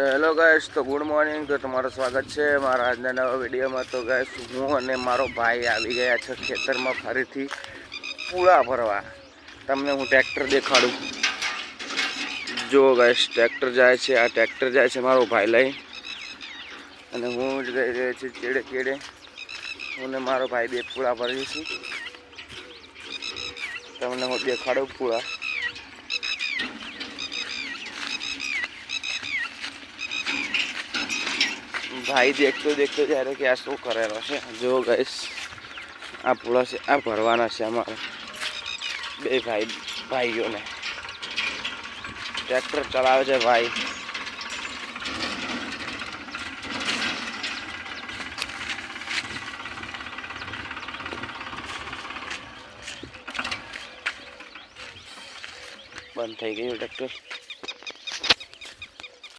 તો હેલો ગાઈશ તો ગુડ મોર્નિંગ તો તમારું સ્વાગત છે મારા આજના નવા વિડીયોમાં. તો ગાઈશ હું અને મારો ભાઈ આવી ગયા છે ખેતરમાં ફરીથી પૂળા ભરવા. તમને હું ટ્રેક્ટર દેખાડું. જો ગાઈશ ટ્રેક્ટર જાય છે, આ ટ્રેક્ટર જાય છે મારો ભાઈ લઈ. અને હું જ ગઈ રહ્યો છું ચેડે ચેડે હું ને મારો ભાઈ બે પૂળા ભરીશું. તમને હું દેખાડું પૂળા. ભાઈ દેખતો દેખતો જ્યારે કે આ શું કરેલો છે? જો ગઈશ આ પૂળા છે, આ ભરવાના છે અમારે બે ભાઈ, ભાઈઓને. ટ્રેક્ટર ચલાવે છે ભાઈ. બંધ થઈ ગયું ટ્રેક્ટર.